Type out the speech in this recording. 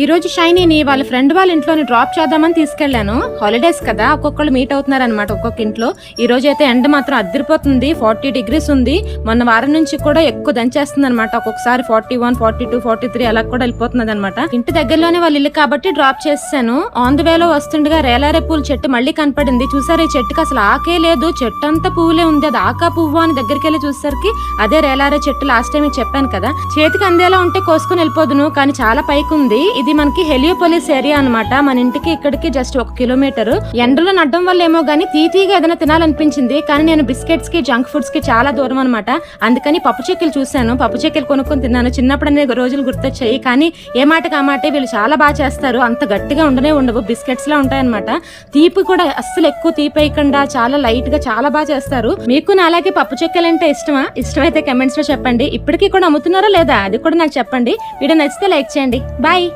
ఈ రోజు షైనీని వాళ్ళ ఫ్రెండ్ వాళ్ళ ఇంట్లోని డ్రాప్ చేద్దామని తీసుకెళ్ళాను హాలిడేస్ కదా ఒక్కొక్కళ్ళు మీట్ అవుతున్నారు అనమాట ఒక్కొక్క ఇంట్లో. ఈ రోజు అయితే ఎండ మాత్రం అద్దరిపోతుంది ఫార్టీ డిగ్రీస్ ఉంది. మొన్న వారం నుంచి కూడా ఎక్కువ దంచేస్తుంది అనమాట ఒక్కొక్కసారి forty one forty two forty three అలా కూడా వెళ్ళిపోతుంది అనమాట ఇంటి దగ్గరలోనే వాళ్ళ ఇల్లు కాబట్టి డ్రాప్ చేసాను ఆన్ ది వేలో వస్తుండగా రేలారే పూల చెట్టు మళ్ళీ కనపడింది. చూసారు ఈ చెట్టుకి అసలు ఆకే లేదు. చెట్టు అంతా పువ్వులే ఉంది. అది ఆకా పువ్వు అని దగ్గరికి వెళ్ళి చూసేసరికి అదే రేలారే చెట్టు లాస్ట్ టైం చెప్పాను కదా. చేతికి అందేలా ఉంటే కోసుకుని వెళ్ళిపోదును కానీ చాలా పైకి ఉంది ఇది మనకి హెలియోపోలిస్ ఏరియా అనమాట మన ఇంటికి ఇక్కడికి జస్ట్ ఒక కిలోమీటర్. ఎండలో నడ్డం వల్ల ఏమో గానీ తీతీగా ఏదైనా తినాలనిపించింది. కానీ నేను బిస్కెట్స్కి జంక్ ఫుడ్స్కి చాలా దూరం అనమాట అందుకని పప్పు చెక్కలు చూశాను. పప్పు చెక్కలు కొనుక్కొని తిన్నాను. చిన్నప్పుడు అనే రోజులు గుర్తొచ్చాయి. కానీ ఏ మాటకి ఆ మాటే వీళ్ళు చాలా బాగా చేస్తారు. అంత గట్టిగా ఉండనే ఉండవు. బిస్కెట్స్ లా ఉంటాయన్నమాట తీపి కూడా అస్సలు ఎక్కువ తీపి వేయకుండా చాలా లైట్గా చాలా బాగా చేస్తారు. మీకు నా అలాగే పప్పు చెక్కలు అంటే ఇష్టమా? ఇష్టమైతే కమెంట్స్లో చెప్పండి. ఇప్పటికీ కూడా అమ్ముతున్నారా లేదా? అది కూడా నాకు చెప్పండి. వీడియో నచ్చితే లైక్ చేయండి. బాయ్